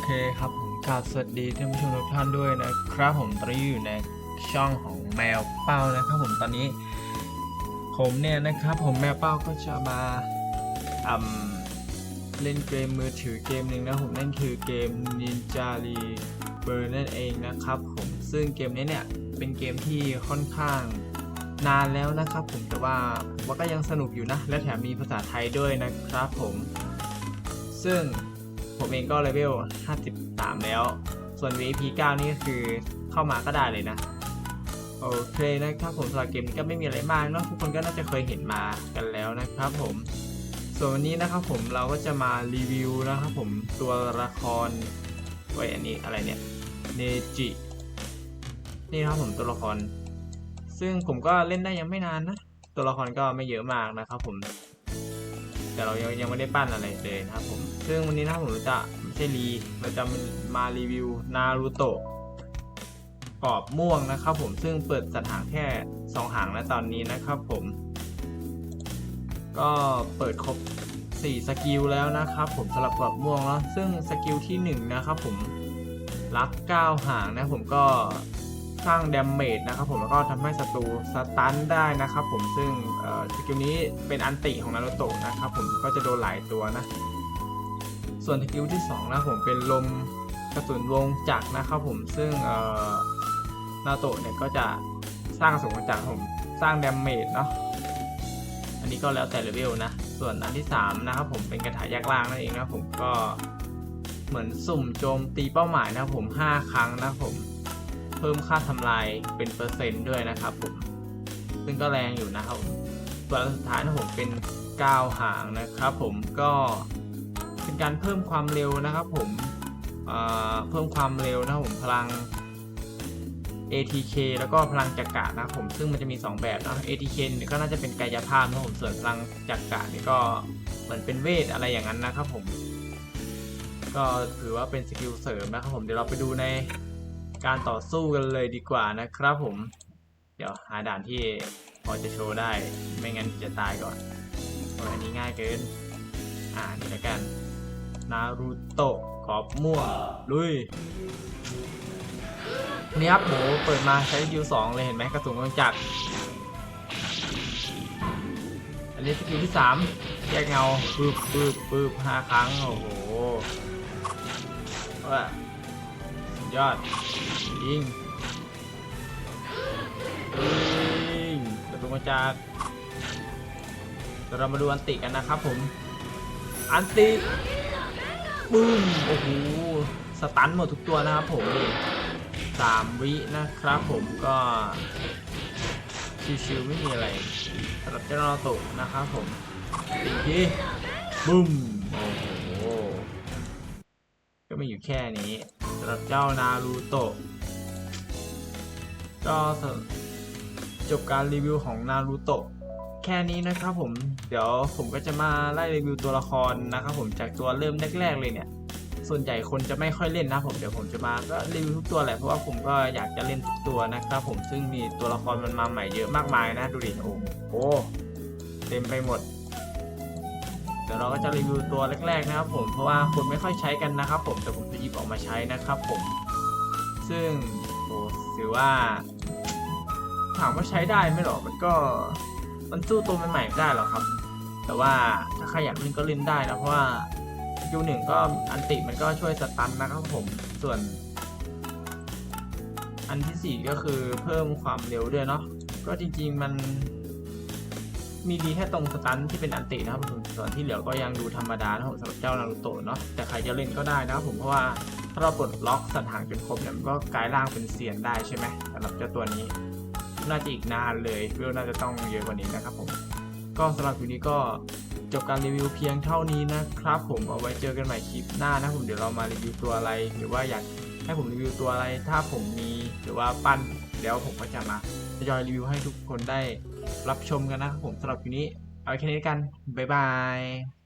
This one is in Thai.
เคครับผมกราบสวัสดีท่านผู้ชมทุกท่านด้วยนะครับผมตอนนี้อยู่ในช่องของแมวเป้านะครับผมตอนนี้ ผมเนี่ยนะครับผมแมวเป้าก็จะมาอืมเล่นเกมมือถือเกมหนึ่งนะผมนั่นคือเกม Ninja Reaper นั่นเองนะครับผมซึ่งเกมนี้เนี่ยเป็นเกมที่ค่อนข้างนานแล้วนะครับผมแต่ว่าว่าก็ยังสนุกอยู่นะ และแถมมีภาษาไทยด้วยนะครับผม ซึ่ง ผมเองก็เลเวล 53 แล้ว ส่วน VIP 9 นี่ก็คือเข้ามาก็ได้เลยนะ โอเคนะครับผมสำหรับเกมนี้ก็ไม่มีอะไรมากเนาะทุกคนก็น่าจะเคยเห็นมากันแล้วนะครับผม ส่วนวันนี้นะครับผมเราก็จะมารีวิวนะครับผมตัวละครไว้ยอันนี้อะไรเนี่ย เนจิ นี่นะครับผมตัวละคร ซึ่งผมก็เล่นได้ยังไม่นานนะ ตัวละครก็ไม่เยอะมากนะครับผม แต่เรายังยังไม่ได้ปั้นอะไรเลยนะครับผม ซึ่งวันนี้นะผมจะไม่ใช่รีเราจะมารีวิวนารูโตะกรอบม่วงนะครับผมซึ่งเปิดสัตว์หางแค่2หางนะตอนนี้นะครับผม ก็เปิดครบ 4 สกิลแล้วนะครับผมสำหรับกรอบม่วงแล้วซึ่งสกิลที่ 1 นะครับผมรัก 9 หางนะผมก็ สร้างเดาเมจนะครับผมแล้วก็ทำให้ศัตรูสตันได้นะครับผมซึ่งสกิลนี้เป็นอันติของนารูโตะนะครับผมก็จะโดนหลายตัวนะ ส่วนสกิลที่2นะครับผมเป็นลมกระสุนวงจักรนะครับผมซึ่งนารูโตะเนี่ยก็จะสร้างกระสุนวงจักรผมสร้างเดาเมจเนาะอันนี้ก็แล้วแต่เลเวลนะ ส่วนอันที่3นะครับผมเป็นกระถายแยกล่างนั่นเองนะผมก็เหมือนสุ่มโจมตีเป้าหมายนะผม 5 ครั้งนะผม พิ่มค่าทำลายเป็นเปอร์เซ็นต์ด้วยนะครับผมซึ่งก็แรงอยู่นะครับผมส่วสุดท้ายนะผมเป็น9หางนะครับผมก็เป็นการเพิ่มความเร็วนะครับผมเเพิ่มความเร็วนะผมพลัง ATK แล้วก็พลังจักระนะครับผมซึ่งมันจะมี 2 แบบนะ ATK ก็น่าจะเป็นกายภาพนะผมส่วนพลังจักระนี่ก็เหมือนเป็นเวทอะไรอย่างนั้นนะครับผม ก็ถือว่าเป็นสกิลเสริมนะครับผมเดี๋ยวเราไปดูใน การต่อสู้กันเลยดีกว่านะครับผม เดี๋ยวหาด่านที่พอจะโชว์ได้ ไม่งั้นจะตายก่อนโอ้ยอันนี้ง่ายเกิน อ่านี่ละกัน นารูโตะกอบม่วงลุยนี่ครับโหเปิดมาใช้สกิลสองเลยเห็นไหมกระสุนกำลังจักรอันนี้สกิลที่สามแยกเงาปืบปืบปืบห้าครั้ง โอ้โหว่า ยอด ยิง ยิงกระตุกมาจากเดี๋ยวเรามาดูอันติกันนะครับผม อันติปึ้ม โอ้โห สตันหมดทุกตัวนะครับผมนี่สามวินะครับผมก็ชิวๆไม่มีอะไรสำหรับเจ้านโตะนะครับผมอีกทีบึ้ม โอ้โห ก็มีอยู่แค่นี้สำหรับเจ้านารูโตะก็จบการรีวิวของนารูโตะแค่นี้นะครับผมเดี๋ยวผมก็จะมาไล่รีวิวตัวละครนะครับผมจากตัวเริ่มแรกๆเลยเนี่ย ส่วนใหญ่คนจะไม่ค่อยเล่นนะผมเดี๋ยวผมจะมาก็รีวิวทุกตัวแหละเพราะว่าผมก็อยากจะเล่นทุกตัวนะครับผมซึ่งมีตัวละครมันมาใหม่เยอะมากมายนะดูดิโอ้โหเต็มไปหมด ดี๋ยวเราก็จะรีวิวตัวแรกๆนะครับผมเพราะว่าคนไม่ค่อยใช้กันนะครับ ผมแต่ผมจะหยิบออกมาใช้นะครับผม ซึ่งโอ้ถือว่า ถามว่าใช้ได้ไหมหรอมันก็มันสู้ตัวใหม่ๆไม่ได้หรอกครับ แต่ว่าถ้าใครอยากเล่นก็เล่นได้นะเพราะว่ายูหนึ่งก็อันติมันก็ช่วยสตันนะครับผมส่วน อันที่สี่ก็คือเพิ่มความเร็วด้วยเนาะก็จริงๆมัน มีดีแค่ตรงสตันที่เป็นอันตินะครับผมส่วนที่เหลือก็ยังดูธรรมดานะครับผมสำหรับเจ้านารูโตะเนาะแต่ใครจะเล่นก็ได้นะครับผมเพราะว่าถ้าเราปลดล็อกสัตว์หางจนครบเนี่ยมันก็กลายร่างเป็นเซียนได้ใช่ไหมสำหรับเจ้าตัวนี้น่าจะอีกนานเลยเวลน่าจะต้องเยอะกว่านี้นะครับผมก็สำหรับวิดีนี้ก็จบการรีวิวเพียงเท่านี้นะครับ ผมเอาไว้เจอกันใหม่คลิปหน้านะผมเดี๋ยวเรามารีวิวตัวอะไร หรือว่าอยากให้ผมรีวิวตัวอะไร ถ้าผมมีหรือว่าปั้นเดี๋ยวผมก็จะมาทยอยรีวิวให้ทุกคนได้ รับชมกันนะครับผมสำหรับวันนี้ เอาแค่นี้กัน บ๊ายบาย